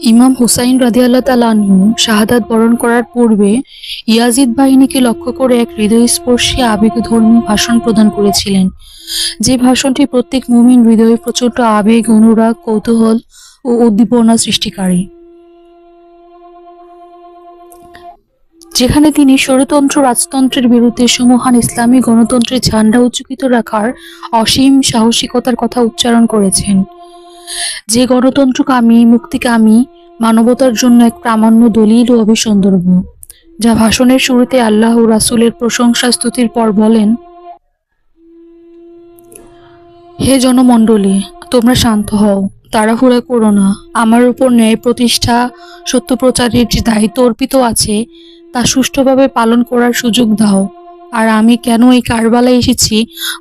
ইমাম হুসাইন রাদিয়াল্লাহ তালানহু শাহাদাত বরণ করার পূর্বে ইয়াজিদ বাহিনীকে লক্ষ্য করে এক হৃদয়স্পর্শী আবেগধর্মী ভাষণ প্রদান করেছিলেন। যে ভাষণটি প্রত্যেক মুমিন হৃদয়ে প্রচণ্ড আবেগ, অনুরাগ, কৌতূহল ও উদ্দীপনা সৃষ্টিকারী যেখানে তিনি স্বরতন্ত্র রাজতন্ত্রের বিরুদ্ধে সমহান ইসলামী গণতন্ত্রের ঝান্ডা উচ্চকিত রাখার অসীম সাহসিকতার কথা উচ্চারণ করেছেন। যে গণতন্ত্রকামী মুক্তিকামী মানবতার জন্য এক প্রামাণ্য দলিল ও অভিসন্দর্ভ যা ভাষণের শুরুতে আল্লাহ রাসূলের প্রশংসা স্তুতির পর বলেন, হে জনমণ্ডলী, তোমরা শান্ত হও, তাড়াহুড়া করো না। আমার উপর ন্যায় প্রতিষ্ঠা, সত্য প্রচারের যে দায়িত্ব অর্পিত আছে, তা সুষ্ঠুভাবে পালন করার সুযোগ দাও। আর আমি কেন এই কারবালায় এসেছি?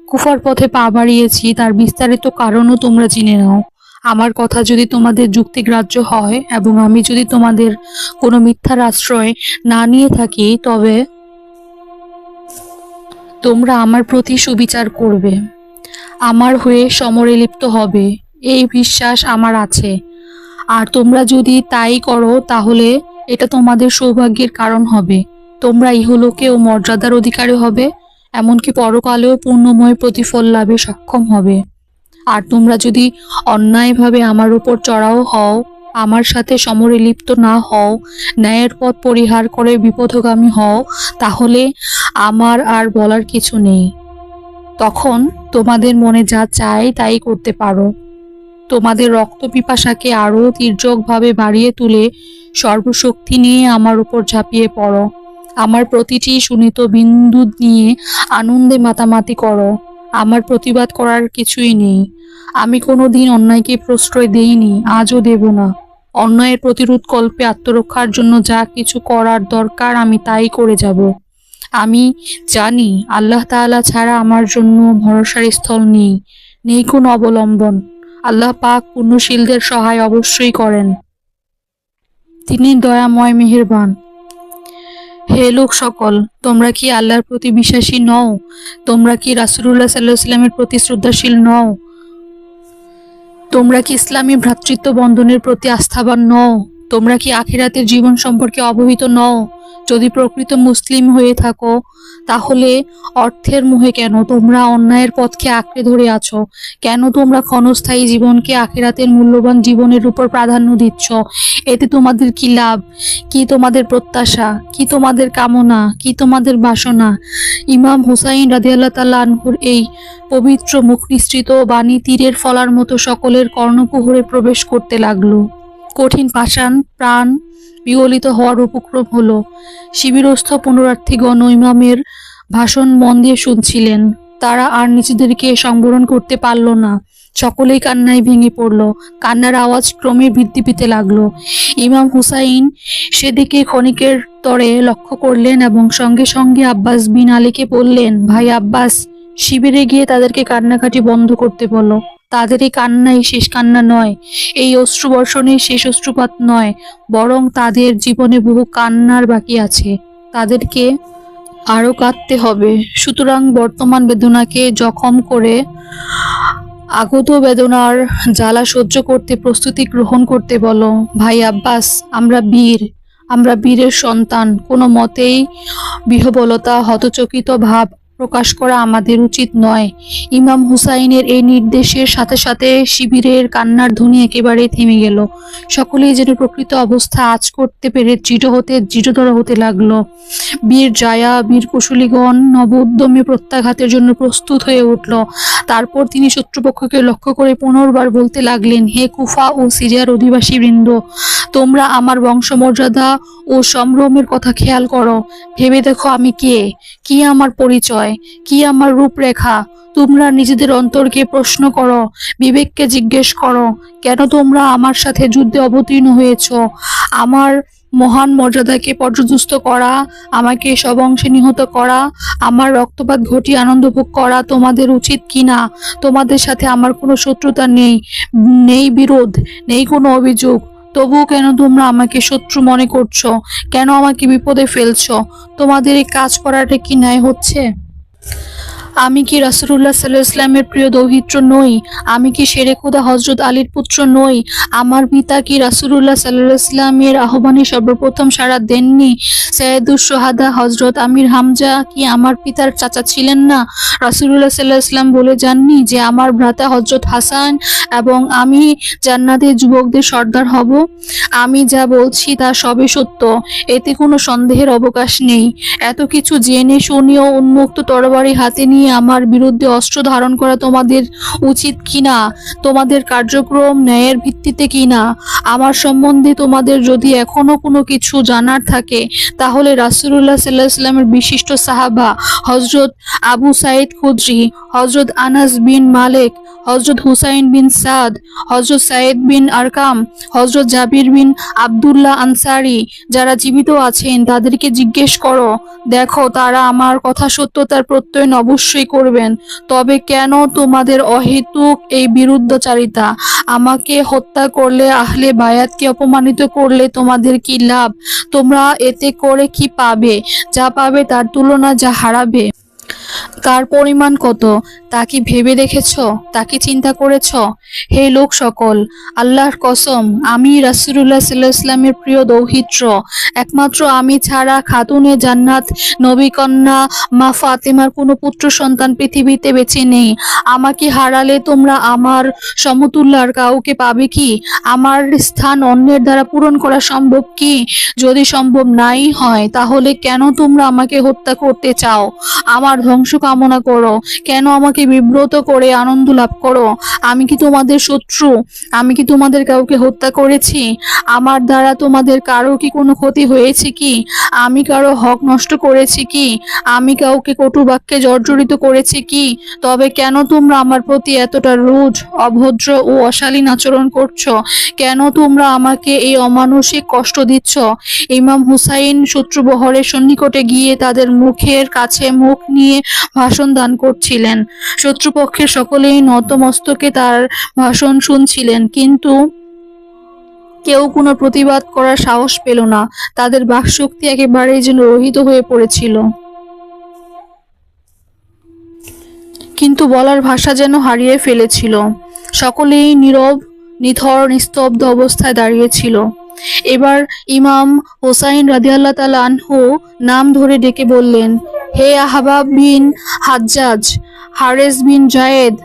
কুফার পথে পা বাড়িয়েছি, তার বিস্তারিত কারণও তোমরা জেনে নাও। আমার কথা যদি তোমাদের যুক্তিগ্রাহ্য হয় এবং আমি যদি তোমাদের কোনো মিথ্যার আশ্রয় না নিয়ে থাকি, তবে তোমরা আমার প্রতি সুবিচার করবে। আমার হয়ে সমরে লিপ্ত হবে। এই বিশ্বাস আমার আছে। আর তোমরা যদি তাই করো, তাহলে এটা তোমাদের সৌভাগ্যের কারণ হবে। তোমরা ইহলোকে ও মর্যাদার অধিকারী হবে, এমনকি পরকালেও পূর্ণময় প্রতিফল লাভে সক্ষম হবে। আর তোমরা যদি অন্যায়ভাবে আমার উপর চড়াও হও, আমার সাথে সমরে লিপ্ত না হও, ন্যায়ের পথ পরিহার করে বিপথগামী হও, তাহলে আমার আর বলার কিছু নেই। তখন তোমাদের মনে যা চায় তাই করতে পারো। তোমাদের রক্ত পিপাসাকে আরও তীর্যকভাবে বাড়িয়ে তুলে সর্বশক্তি নিয়ে আমার উপর ঝাঁপিয়ে পড়ো। আমার প্রতিটি সুনিত বিন্দু নিয়ে আনন্দে মাতামাতি করো। আমার প্রতিবাদ করার কিছুই নেই। আমি কোনো দিন অন্যায়কে প্রশ্রয় দেইনি, আজও দেব না। অন্যায়ের প্রতিরোধ কল্পে আত্মরক্ষার জন্য যা কিছু করার দরকার আমি তাই করে যাব। আমি জানি আল্লাহ তাআলা ছাড়া আমার জন্য ভরসার স্থল নেই নেই কোনো অবলম্বন। আল্লাহ পাক পুণ্যশীলদের সহায় অবশ্যই করেন। তিনি দয়াময় মেহেরবান। হে লোক সকল, তোমরা কি আল্লাহর প্রতি বিশ্বাসী নও? তোমরা কি রাসুল্লাহ সাল্লাহ ইসলামের প্রতি শ্রদ্ধাশীল নও? তোমরা কি ইসলামী ভ্রাতৃত্ব বন্ধনের প্রতি আস্থাবান নও? তোমরা কি আখিরাতের জীবন সম্পর্কে অবহিত নও? যদি প্রকৃত মুসলিম হয়ে থাকো, তাহলে অর্থের মুহে কেন? তোমরা অন্যায়ের পথকে আঁকড়ে ধরে আছো। কেন তোমরা ক্ষণস্থায়ী জীবনকে আখিরাতের মূল্যবান জীবনের উপর প্রাধান্য দিচ্ছ? এতে তোমাদের কি লাভ? কি তোমাদের প্রত্যাশা? কি তোমাদের কামনা? কি তোমাদের বাসনা? ইমাম হুসাইন রাদিয়াল্লাহ তাল্লাহ আনহুর এই পবিত্র মুখ নিঃসৃত বাণী তীরের ফলার মতো সকলের কর্ণকুহরে প্রবেশ করতে লাগল। কঠিন পাষাণ, প্রাণ বিগলিত হওয়ার উপক্রম হলো। শিবিরস্থ পুনরার্থীগণ ইমামের ভাষণ মন দিয়ে শুনছিলেন। তারা আর নিজেদেরকে সংবরণ করতে পারল না। সকলেই কান্নায় ভেঙে পড়ল। কান্নার আওয়াজ ক্রমে বৃদ্ধি পেতে লাগল। ইমাম হুসাইন সেদিকে ক্ষণিকের তরে লক্ষ্য করলেন এবং সঙ্গে সঙ্গে আব্বাস বিন আলীকে বললেন, ভাই আব্বাস, শিবিরে গিয়ে তাদেরকে কান্নাকাটি বন্ধ করতে বলো। তাদের এই কান্নাই শেষ কান্না নয়, এই অশ্রুবর্ষণই শেষ অশ্রুপাত নয়, বরং তাদের জীবনে বহু কান্নার বাকি আছে। তাদেরকে আরও কাঁদতে হবে। সুতরাং বর্তমান বেদনাকে জখম করে, আগত বেদনার জ্বালা সহ্য করতে, প্রস্তুতি গ্রহণ করতে বলো। ভাই আব্বাস, আমরা বীর, আমরা বীরের সন্তান। কোনো মতেই বিহবলতা, হতচকিত ভাব প্রকাশ করা আমাদের উচিত নয়। ইমাম হুসাইনের এই নির্দেশের সাথে সাথে শিবিরের কান্নার ধ্বনি একেবারেই থেমে গেল। সকলেই যেন প্রকৃত অবস্থা আজ করতে পেরে দৃঢ় হতে, দৃঢ়তর হতে লাগল। বীর জায়া, বীর কুশলীগণ নব উদ্যমে প্রত্যাঘাতের জন্য প্রস্তুত হয়ে উঠল। তারপর তিনি শত্রুপক্ষকে লক্ষ্য করে পুনর্বার বলতে লাগলেন, হে কুফা ও সিরিয়ার অধিবাসী বৃন্দ, তোমরা আমার বংশমর্যাদা ও সম্ভ্রমের কথা খেয়াল করো। ভেবে দেখো আমি কে, কি আমার পরিচয়? কি আমার রূপরেখা? তোমরা নিজেদের অন্তরকে প্রশ্ন করো, বিবেককে জিজ্ঞেস করো, কেন তোমরা আমার সাথে যুদ্ধে অবতীর্ণ হয়েছ? আমার মহান মর্যাদাকে পর্যদুস্ত করা, আমাকে সব অংশে নিহত করা, আমার রক্তপাত ঘটিয়ে আনন্দ ভোগ করা তোমাদের উচিত কিনা? তোমাদের সাথে আমার কোনো শত্রুতা নেই নেই বিরোধ, নেই কোনো অভিযোগ। তবুও কেন তোমরা আমাকে শত্রু মনে করছ? কেন আমাকে বিপদে ফেলছো? তোমাদের এই কাজ করাটা কি ন্যায় হচ্ছে? আমি কি রাসুলুল্লাহ সাল্লাহ ইসলামের প্রিয় দৌহিত্র নই? আমি কি শেরে খোদা হজরত আলীর পুত্র নই? আমার পিতা কি রাসুলুল্লাহ সাল্লাহ ইসলামের আহ্বানে সর্বপ্রথম সাড়া দেননি? সৈয়দুস সোহাদা হজরত আমির হামজা কি আমার পিতার চাচা ছিলেন না? রাসুলুল্লাহ সাল্লাহ ইসলাম বলে যাননি যে আমার ভ্রাতা হজরত হাসান এবং আমি জান্নাতের যুবকদের সর্দার হব? আমি যা বলছি তা সবে সত্য, এতে কোনো সন্দেহের অবকাশ নেই। এত কিছু জেনে শুনেও উন্মুক্ত তরবারি হাতে নিয়ে আমার বিরুদ্ধে অস্ত্র ধারণ করা তোমাদের উচিত কিনা? তোমাদের কার্যক্রম ন্যায়ের ভিত্তিতে কিনা? আমার সম্বন্ধে তোমাদের যদি এখনও কোনো কিছু জানার থাকে, তাহলে রাসুলুল্লাহ সাল্লাহ বিশিষ্ট সাহাবা হজরত আবু সাইদ খুদ্রি হজরত আনাস বিন মালেক হজরত হুসাইন বিন সাদ হজরত সাইদ বিন আরকাম হজরত জাবির বিন আবদুল্লাহ আনসারি যারা জীবিত আছেন, তাদেরকে জিজ্ঞেস করো। দেখো, তারা আমার কথা সত্যতার প্রত্যয়ন অবশ্যই করবেন। তবে কেন তোমাদের অহেতুক এই বিরুদ্ধচারিতা? আমাকে হত্যা করলে, আহলে বায়াতকে অপমানিত করলে তোমাদের কি লাভ? তোমরা এতে করে কি পাবে? যা পাবে তার তুলনা যা হারাবে। তার পরিমাণ কত, তা কি ভেবে দেখেছ, তা কি চিন্তা করেছ? হে লোক সকল, আল্লাহর কসম, আমি রাসুলুল্লাহ সাল্লাহ ইসলামের প্রিয় দৌহিত্র, একমাত্র আমি ছাড়া খাতুনে জান্নাত নবী কন্যা মা ফাতেমার কোনো পুত্র সন্তান পৃথিবীতে বেঁচে নেই। আমাকে হারালে তোমরা আমার সমতুল্যার কাউকে পাবে কি? আমার স্থান অন্যের দ্বারা পূরণ করা সম্ভব কি? যদি সম্ভব নাই হয়, তাহলে কেন তোমরা আমাকে হত্যা করতে চাও? আমার ধ্বংস কামনা করো। কেন আমাকে বিব্রত করে আনন্দ লাভ করো? আমি কি তোমাদের শত্রু? আমি কি তোমাদের কাউকে হত্যা করেছি? আমার দ্বারা তোমাদের কারও কি কোনো ক্ষতি হয়েছে কি? আমি কারও হক নষ্ট করেছি কি? আমি কাউকে কটু বাক্যে জর্জরিত করেছি কি? তবে কেন তোমরা আমার প্রতি এতটা রুড অভদ্র ও অশালীন আচরণ করছ? কেন তোমরা আমাকে এই অমানসিক কষ্ট দিচ্ছ? ইমাম হুসাইন শত্রুবহরের সন্নিকটে গিয়ে তাদের মুখের কাছে মুখ নিয়ে ভাষণ দান করছিলেন। শত্রুপক্ষের সকলেই নতমস্তকে তার ভাষণ শুনছিলেন, কিন্তু কেউ কোনো প্রতিবাদ করার সাহস পেল না। তাদের বাকশক্তি একেবারেই যেন রহিত হয়ে পড়েছিল। কিন্তু বলার ভাষা যেন হারিয়ে ফেলেছিল। সকলেই নীরব, নিথর, নিস্তব্ধ অবস্থায় দাঁড়িয়েছিল। এবার ইমাম হোসাইন রাদিয়াল্লাহ তাআলা আনহু নাম ধরে ডেকে বললেন হে আহবাব বিন হাজ্জাজ হারেস বিন জায়েদ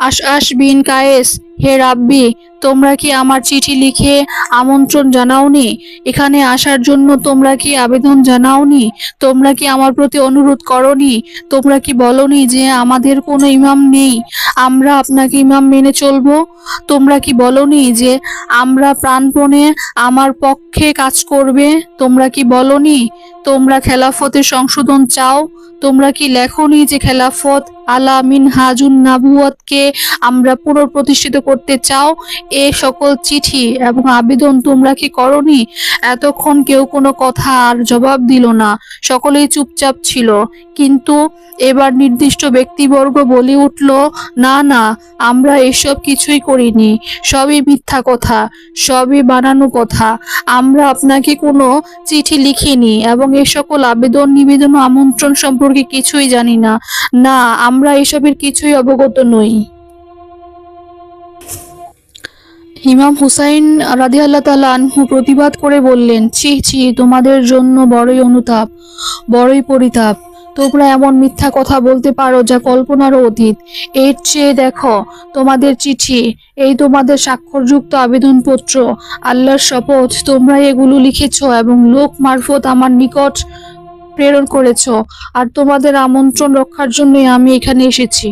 আশ আশ বিন কায়েস হে রাব্বি, তোমরা কি আমার চিঠি লিখে আমন্ত্রণ জানাওনি? এখানে আসার জন্য তোমরা কি আবেদন জানাওনি? তোমরা কি আমার প্রতি অনুরোধ করনি? তোমরা কি বলনি যে আমাদের কোনো ইমাম নেই? আমরা আপনাকে ইমাম মেনে চলবো? তোমরা কি বলনি যে আমরা প্রাণপণে আমার পক্ষে কাজ করবে? তোমরা কি বলনি? তোমরা খেলাফতের সংশোধন চাও? তোমরা কি লেখনি যে খেলাফত আলা মিন হাজুন নাবুয়াতকে আমরা পুনঃপ্রতিষ্ঠিত করতে চাও? এ সকল চিঠি এবং আবেদন তোমরা কি করনি? এতক্ষণ কেউ কোনো কথা আর জবাব দিল না। সকলেই চুপচাপ ছিল। কিন্তু এবার নির্দিষ্ট ব্যক্তিবর্গ বলে উঠল, না না, আমরা এসব কিছুই করিনি। সবই মিথ্যা কথা, সবই বানানো কথা। আমরা আপনাকে কোনো চিঠি লিখিনি এবং এ সকল আবেদন, নিবেদন আমন্ত্রণ সম্পর্কে কিছুই জানি না। না, আমরা এসবের কিছুই অবগত নই। ইমাম হুসাইন রাধি আল্লাহ তালা প্রতিবাদ করে বললেন, ছি ছি, তোমাদের জন্য বড়ই অনুতাপ, বড়ই পরিতাপ। তোমরা এমন মিথ্যা কথা বলতে পারো যা কল্পনারও অতীত। এর চেয়ে দেখো, তোমাদের চিঠি, এই তোমাদের স্বাক্ষরযুক্ত আবেদনপত্র, আল্লাহর শপথ তোমরা এগুলো লিখেছ এবং লোক মারফত আমার নিকট প্রেরণ করেছ। আর তোমাদের আমন্ত্রণ রক্ষার জন্যই আমি এখানে এসেছি।